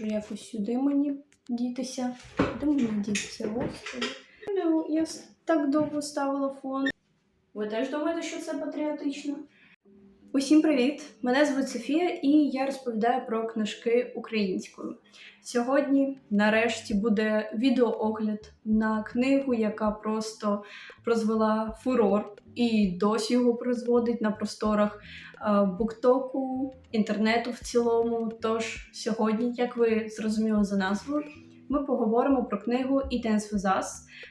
Може, якось сюди мені дітися. Де мені дітися? Ось. Ну, я так довго ставила фон. Ви теж думаєте, що це патріотично? Усім привіт! Мене звуть Софія, і я розповідаю про книжки українською. Сьогодні, нарешті, буде відеоогляд на книгу, яка просто розвела фурор і досі його призводить на просторах е, буктоку, інтернету в цілому. Тож сьогодні, як ви зрозуміли за назвою, ми поговоримо про книгу «It Ends With Us»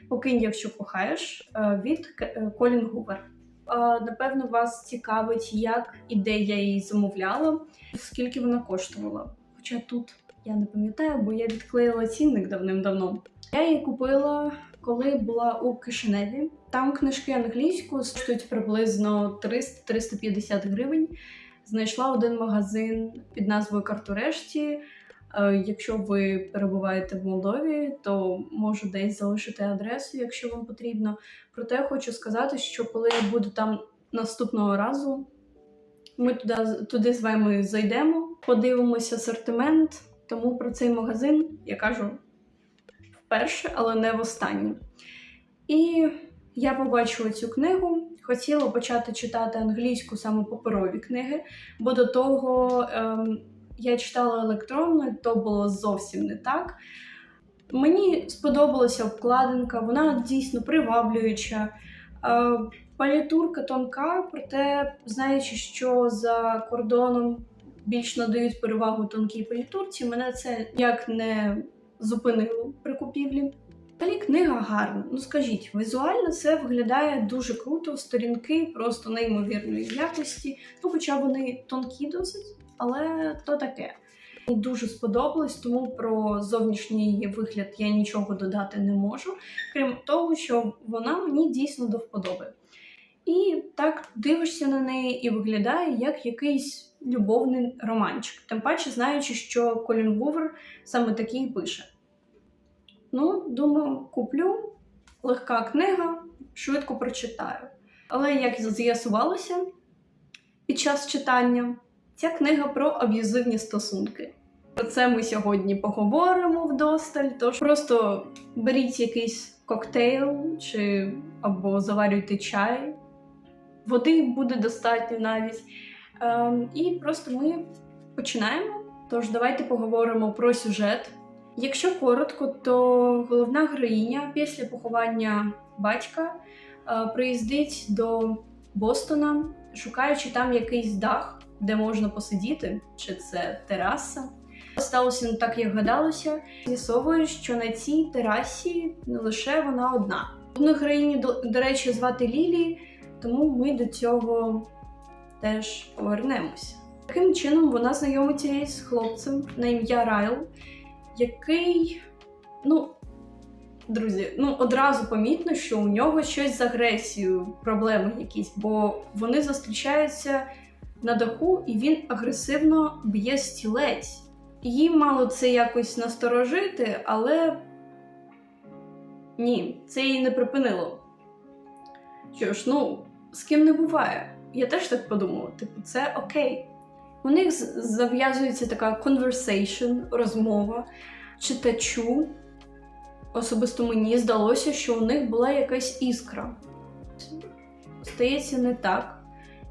Покинь, якщо кохаєш е, від е, Колін Гувер. Напевно, вас цікавить, як і де я її замовляла, скільки вона коштувала. Хоча тут я не пам'ятаю, бо я відклеїла цінник давним-давно. Я її купила, коли була у Кишиневі. Там книжки англійською коштують приблизно 300-350 гривень. Знайшла один магазин під назвою Картурешті. Е, Якщо ви перебуваєте в Молдові, то можу десь залишити адресу, якщо вам потрібно. Проте хочу сказати, що коли я буду там наступного разу, ми туди, туди з вами зайдемо, подивимося асортимент. Тому про цей магазин я кажу вперше, але не востаннє. І я побачила цю книгу. Хотіла почати читати англійську саме паперові книги, бо до того ем, я читала електронно, то було зовсім не так. Мені сподобалася обкладинка, вона дійсно приваблююча. Е, Палітурка тонка, проте, знаючи, що за кордоном більш надають перевагу тонкій палітурці, мене це як не зупинило при купівлі. Далі книга гарна. Ну скажіть, візуально це виглядає дуже круто, сторінки просто неймовірної якості. Ну, хоча вони тонкі досить, але то таке. Мені дуже сподобалось, тому про зовнішній вигляд я нічого додати не можу, крім того, що вона мені дійсно до вподоби. І так дивишся на неї і виглядає як якийсь любовний романчик. Тим паче, знаючи, що Колін Гувер саме такий пише. Ну, думаю, куплю легка книга, швидко прочитаю. Але як з'ясувалося під час читання, ця книга про аб'юзивні стосунки. Про це ми сьогодні поговоримо вдосталь. Тож просто беріть якийсь коктейл чи або заварюйте чай. Води буде достатньо навіть. Ем, і просто ми починаємо. Тож давайте поговоримо про сюжет. Якщо коротко, то головна героїня після поховання батька е, приїздить до Бостона, шукаючи там якийсь дах, де можна посидіти, чи це тераса. Сталося не так, як гадалося. З'ясовує, що на цій терасі не лише вона одна. Одну героїню, до, до речі, звати Лілі, тому ми до цього теж повернемося. Таким чином вона знайомиться з хлопцем на ім'я Райл, який, ну, друзі, ну одразу помітно, що у нього щось з агресією, проблеми якісь, бо вони зустрічаються на даху, і він агресивно б'є стілець. Її мало це якось насторожити, але ні, це її не припинило. Що ж, ну, з ким не буває. Я теж так подумала, типу, це окей. У них зав'язується така conversation, розмова читачу. Особисто мені здалося, що у них була якась іскра. Стається не так.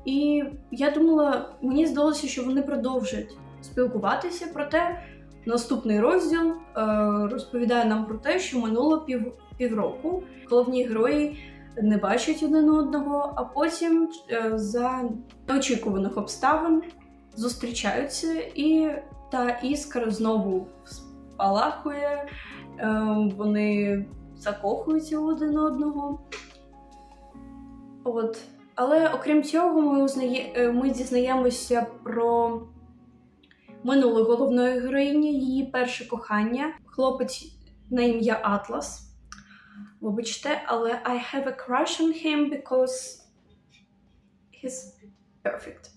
І я думала, мені здалося, що вони продовжать спілкуватися, проте наступний розділ е, розповідає нам про те, що минуло пів, півроку. Головні герої не бачать один одного, а потім е, за неочікуваних обставин зустрічаються, і та іскра знову спалахує, е, вони закохуються один одного. От. Але окрім цього, ми, узнає, е, ми дізнаємося про минуле головної героїні, її перше кохання, хлопець на ім'я Атлас. Вибачте, але I have a crush on him because he's perfect.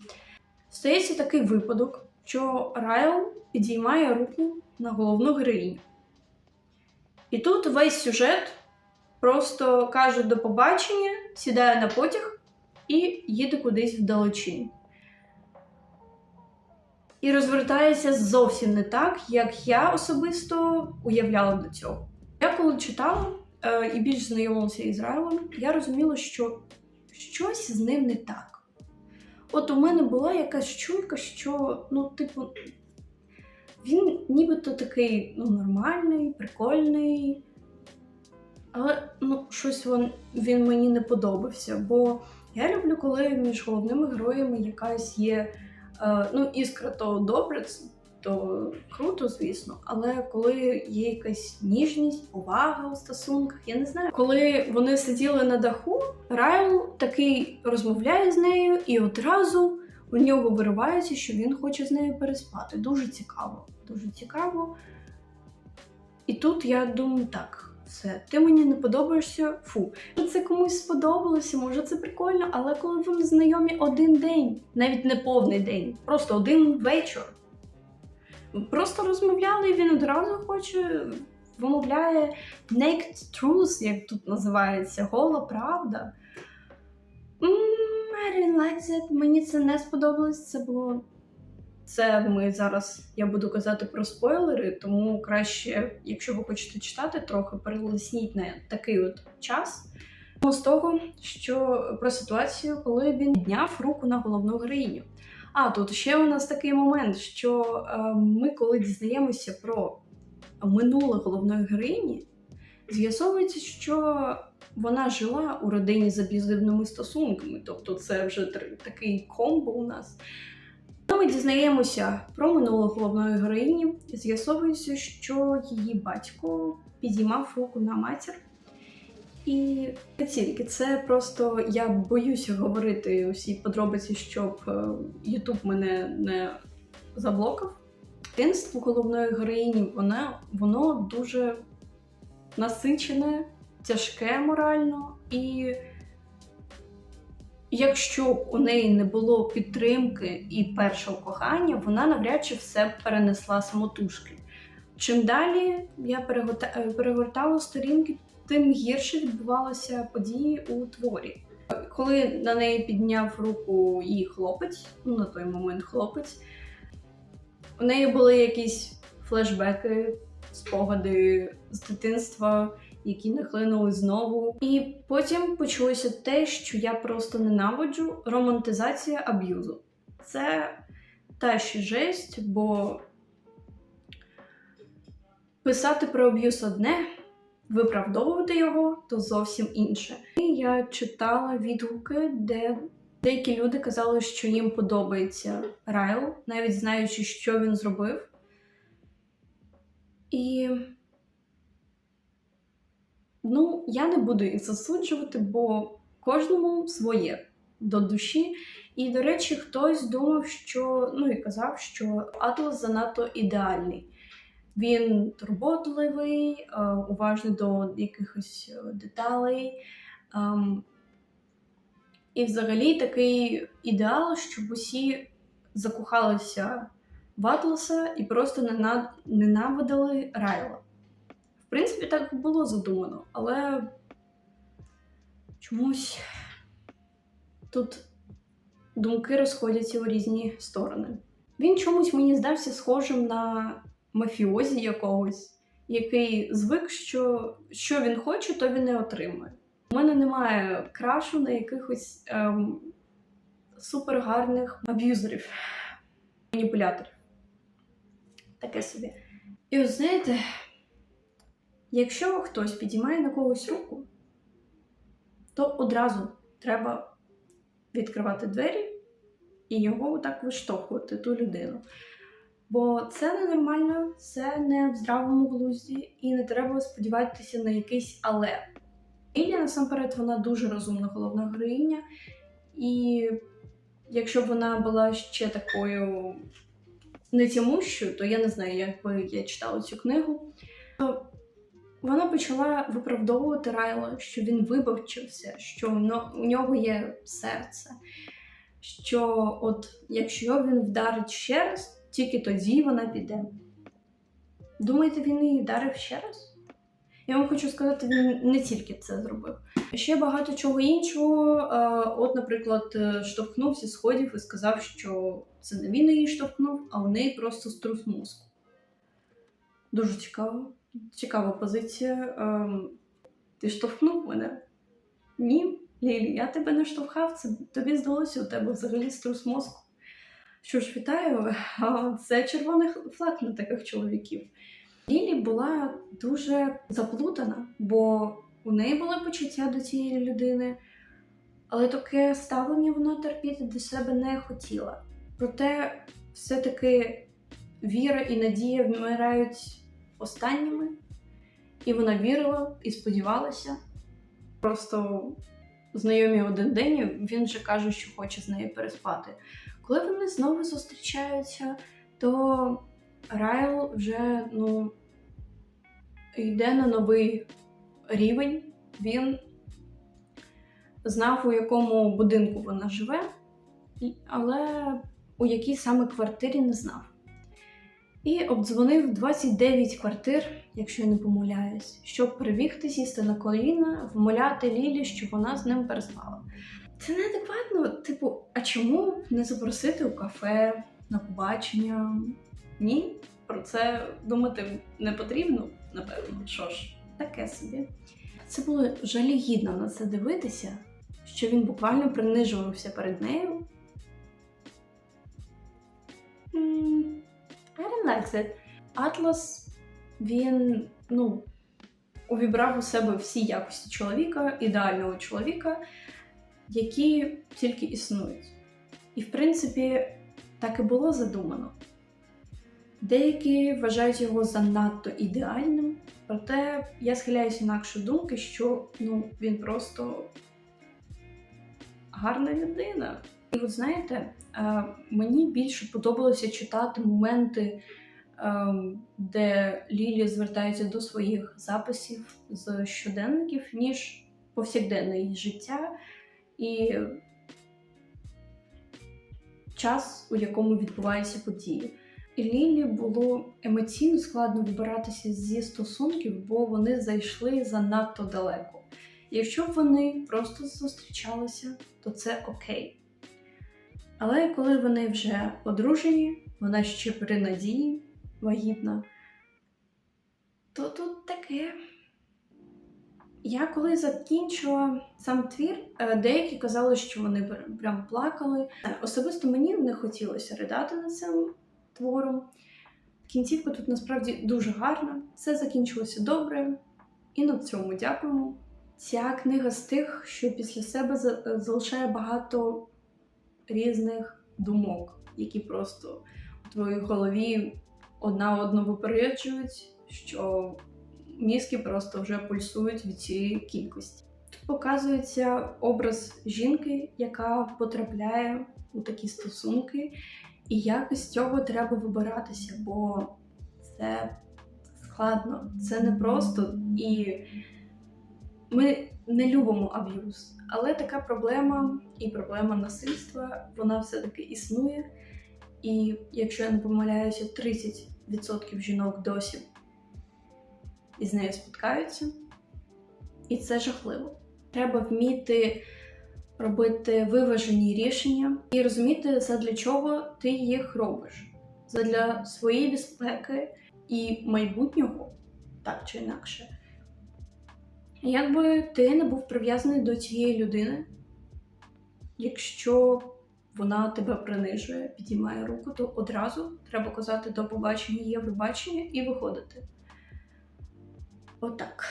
Стається такий випадок, що Райл підіймає руку на головну героїню. І тут весь сюжет просто каже до побачення, сідає на потяг і їде кудись вдалечінь. І розвертається зовсім не так, як я особисто уявляла до цього. Я коли читала е, і більш знайомилася із Райлом, я розуміла, що щось з ним не так. От у мене була якась чуйка, що, ну, типу, він нібито такий ну, нормальний, прикольний. Але ну, щось він, він мені не подобався. Бо я люблю, коли між головними героями якась є е, ну, іскра, то добре, то круто, звісно. Але коли є якась ніжність, повага у стосунках, я не знаю. Коли вони сиділи на даху, Райл такий розмовляє з нею, і одразу у нього виривається, що він хоче з нею переспати. Дуже цікаво. Дуже цікаво. І тут я думаю, так, все, ти мені не подобаєшся. Фу. Це комусь сподобалося, може це прикольно, але коли вони знайомі один день, навіть не повний день, просто один вечір. Просто розмовляли, і він одразу хоче, вимовляє naked truth, як тут називається, гола правда. М, I. Мені це не сподобалось. Це було. Це ми зараз я буду казати про спойлери, тому краще, якщо ви хочете читати, трохи перелисніть на такий от час. З того, що про ситуацію, коли він підняв руку на головну героїню. А тут ще у нас такий момент, що е, ми, коли дізнаємося про минуле головної героїні, з'ясовується, що вона жила у родині з аб'юзивними стосунками. Тобто, це вже такий комбо у нас. Ми дізнаємося про минуле головної героїні, з'ясовується, що її батько підіймав руку на матір. І не тільки це просто я боюся говорити усі подробиці, щоб Ютуб мене не заблокав. Дитинство головної героїні вона, воно дуже насичене, тяжке морально, і якщо у неї не було підтримки і першого кохання, вона навряд чи все перенесла самотужки. Чим далі я е, перегортала сторінки, тим гірше відбувалися події у творі. Коли на неї підняв руку її хлопець, ну на той момент хлопець, у неї були якісь флешбеки, спогади з дитинства, які нахлинули знову. І потім почалося те, що я просто ненавиджу романтизація аб'юзу. Це та ще жесть, бо писати про аб'юз одне, виправдовувати його то зовсім інше. І я читала відгуки, де деякі люди казали, що їм подобається Райл, навіть знаючи, що він зробив. І ну, я не буду їх засуджувати, бо кожному своє до душі. І, до речі, хтось думав, що ну і казав, що Атлас занадто ідеальний. Він турботливий, е, уважний до якихось е, деталей. ем, І взагалі такий ідеал, щоб усі закохалися в Атласа і просто нена- ненавидили Райла. В принципі, так було задумано, але чомусь тут думки розходяться у різні сторони. Він чомусь мені здався схожим на мафіозі якогось, який звик, що що він хоче, то він не отримує. У мене немає крашу на якихось ем, супергарних аб'юзерів, маніпуляторів. Таке собі. І от знаєте, якщо хтось підіймає на когось руку, то одразу треба відкривати двері і його так виштовхувати, ту людину. Бо це ненормально, це не в здравому глузді, і не треба сподіватися на якийсь але. Ілля, насамперед, вона дуже розумна головна героїня, і якщо б вона була ще такою нетямущою, то я не знаю, як би я читала цю книгу, то вона почала виправдовувати Райла, що він вибавчився, що у нього є серце, що от якщо він вдарить ще раз, тільки тоді вона піде. Думаєте, він її вдарив ще раз? Я вам хочу сказати, він не тільки це зробив. Ще багато чого іншого. Е, От, наприклад, е, штовхнувся сходів і сказав, що це не він її штовхнув, а у неї просто струс мозку. Дуже цікаво. Цікава позиція. Ем, Ти штовхнув мене? Ні, Лілі, я тебе не штовхав. Це тобі здалося у тебе взагалі струс мозку. Що ж, вітаю, це червоний флаг на таких чоловіків. Лілі була дуже заплутана, бо у неї були почуття до цієї людини, але таке ставлення вона терпіти до себе не хотіла. Проте, все-таки віра і надія вмирають останніми, і вона вірила і сподівалася. Просто знайомі один день, він вже каже, що хоче з нею переспати. Коли вони знову зустрічаються, то Райл вже ну, йде на новий рівень. Він знав, у якому будинку вона живе, але у якій саме квартирі не знав. І обдзвонив 29 квартир, якщо я не помиляюсь, щоб прибігти, сісти на коліна, вмоляти Лілі, щоб вона з ним переспала. Це неадекватно. Типу, а чому не запросити у кафе на побачення? Ні, про це думати не потрібно, напевно. Що ж, таке собі. Це було жалігідно на це дивитися, що він буквально принижувався перед нею. I don't like that. Атлас, він, ну, увібрав у себе всі якості чоловіка, ідеального чоловіка, які тільки існують. І, в принципі, так і було задумано. Деякі вважають його занадто ідеальним, проте я схиляюся інакше думки, що ну, він просто гарна людина. І от знаєте, е, мені більше подобалося читати моменти, е, де Лілі звертається до своїх записів з щоденників, ніж повсякденне її життя і час, у якому відбуваються події. І Лілі було емоційно складно вибиратися зі стосунків, бо вони зайшли занадто далеко. Якщо б вони просто зустрічалися, то це окей. Але коли вони вже одружені, вона ще при надії, вагітна, то тут таке. Я коли закінчила сам твір, е, деякі казали, що вони прям плакали. Особисто мені не хотілося ридати над цим твором. Кінцівка тут насправді дуже гарна, все закінчилося добре, і на цьому дякуємо. Ця книга з тих, що після себе залишає багато різних думок, які просто у твоїй голові одна одну випереджують, що мізки просто вже пульсують від цієї кількості. Тут показується образ жінки, яка потрапляє у такі стосунки, і як із цього треба вибиратися, бо це складно, це не просто і ми не любимо аб'юз, але така проблема і проблема насильства вона все-таки існує. І якщо я не помиляюся, 30% жінок досі із нею спіткаються, і це жахливо. Треба вміти робити виважені рішення і розуміти, задля чого ти їх робиш, задля своєї безпеки і майбутнього, так чи інакше. Якби ти не був прив'язаний до цієї людини, якщо вона тебе принижує, підіймає руку, то одразу треба казати до побачення, є вибачення і виходити. Отак.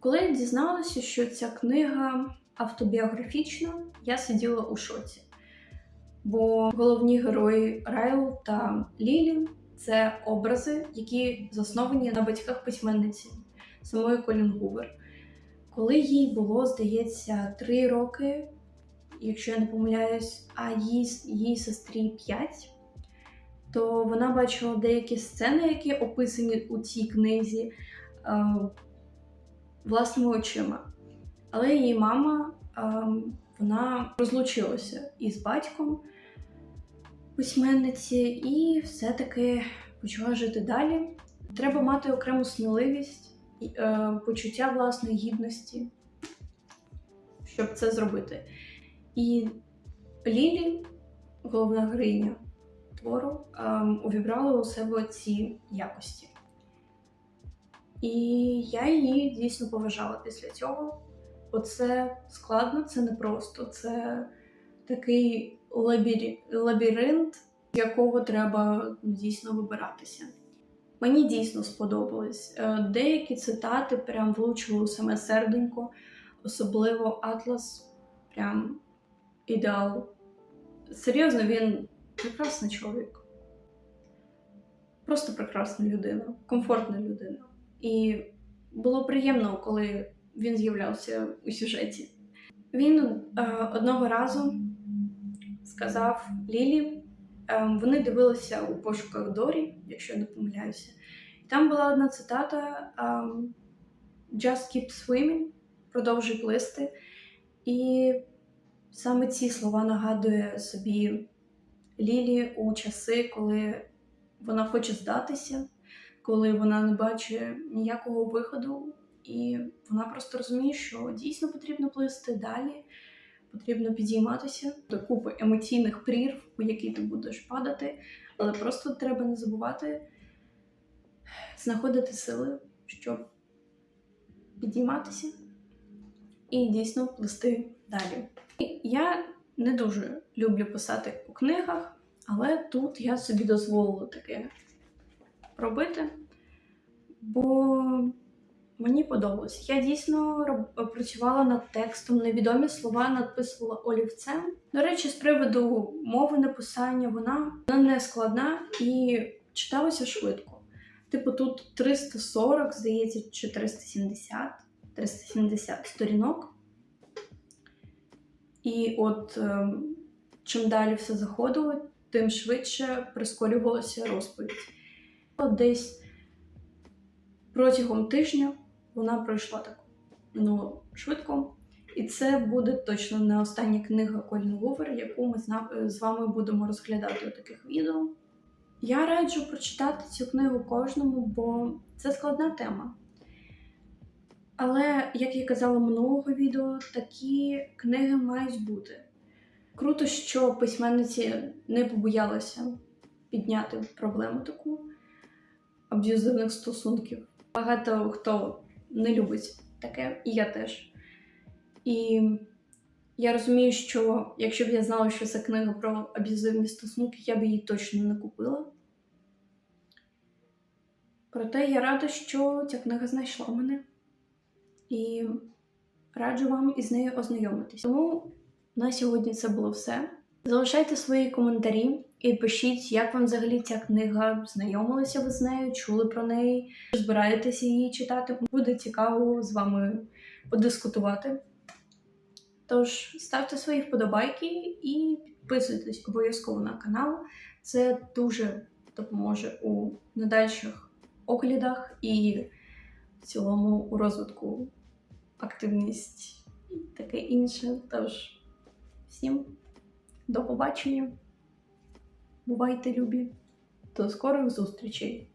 Коли я дізналася, що ця книга автобіографічна, я сиділа у шоці. Бо головні герої Райл та Лілі це образи, які засновані на батьках письменниці самої Колін Гувер. Коли їй було, здається, три роки, якщо я не помиляюсь, а їй, їй сестрі 5, то вона бачила деякі сцени, які описані у цій книзі е, власними очима. Але її мама е, вона розлучилася із батьком письменниці і все-таки почала жити далі. Треба мати окрему сміливість почуття власної гідності, щоб це зробити. І Лілі, головна героїня твору, ем, увібрала у себе ці якості. І я її дійсно поважала після цього. Оце складно, це непросто. Це такий лабіринт, якого треба ну, дійсно вибиратися. Мені дійсно сподобались. Е, Деякі цитати прям влучили у саме серденько, особливо Атлас, прям ідеал. Серйозно, він прекрасний чоловік. Просто прекрасна людина, комфортна людина. І було приємно, коли він з'являвся у сюжеті. Він е, одного разу сказав Лілі, вони дивилися у пошуках Дорі, якщо я не помиляюся. Там була одна цитата: е, Just keep swimming, продовжуй плисти. І саме ці слова нагадує собі Лілі у часи, коли вона хоче здатися, коли вона не бачить ніякого виходу, і вона просто розуміє, що дійсно потрібно плисти далі, потрібно підійматися до купи емоційних прірв, у які ти будеш падати, але просто треба не забувати знаходити сили, щоб підійматися і дійсно плисти далі. Я не дуже люблю писати у книгах, але тут я собі дозволила таке робити, бо мені подобалось. Я дійсно працювала над текстом, невідомі слова надписувала олівцем. До речі, з приводу мови написання, вона, вона не складна і читалася швидко. Типу, тут 340, здається, чи 370, 370 сторінок. І от ем, чим далі все заходило, тим швидше прискорювалася розповідь. От десь протягом тижня вона пройшла так ну, швидко. І це буде точно не остання книга Колін Гувер, яку ми з вами будемо розглядати у таких відео. Я раджу прочитати цю книгу кожному, бо це складна тема. Але, як я казала минулого відео, такі книги мають бути. Круто, що письменниці не побоялися підняти проблему таку аб'юзивних стосунків. Багато хто не любить таке, і я теж. І я розумію, що якщо б я знала, що це книга про аб'юзивні стосунки, я б її точно не купила. Проте я рада, що ця книга знайшла мене. І раджу вам із нею ознайомитись. Тому на сьогодні це було все. Залишайте свої коментарі і пишіть, як вам взагалі ця книга знайомилися ви з нею, чули про неї, збираєтеся її читати. Буде цікаво з вами подискутувати. Тож ставте свої вподобайки і підписуйтесь обов'язково на канал. Це дуже допоможе у надальших оглядах і в цілому у розвитку активність і таке інше. Тож всім до побачення. Бувайте, любі. До скорих зустрічей!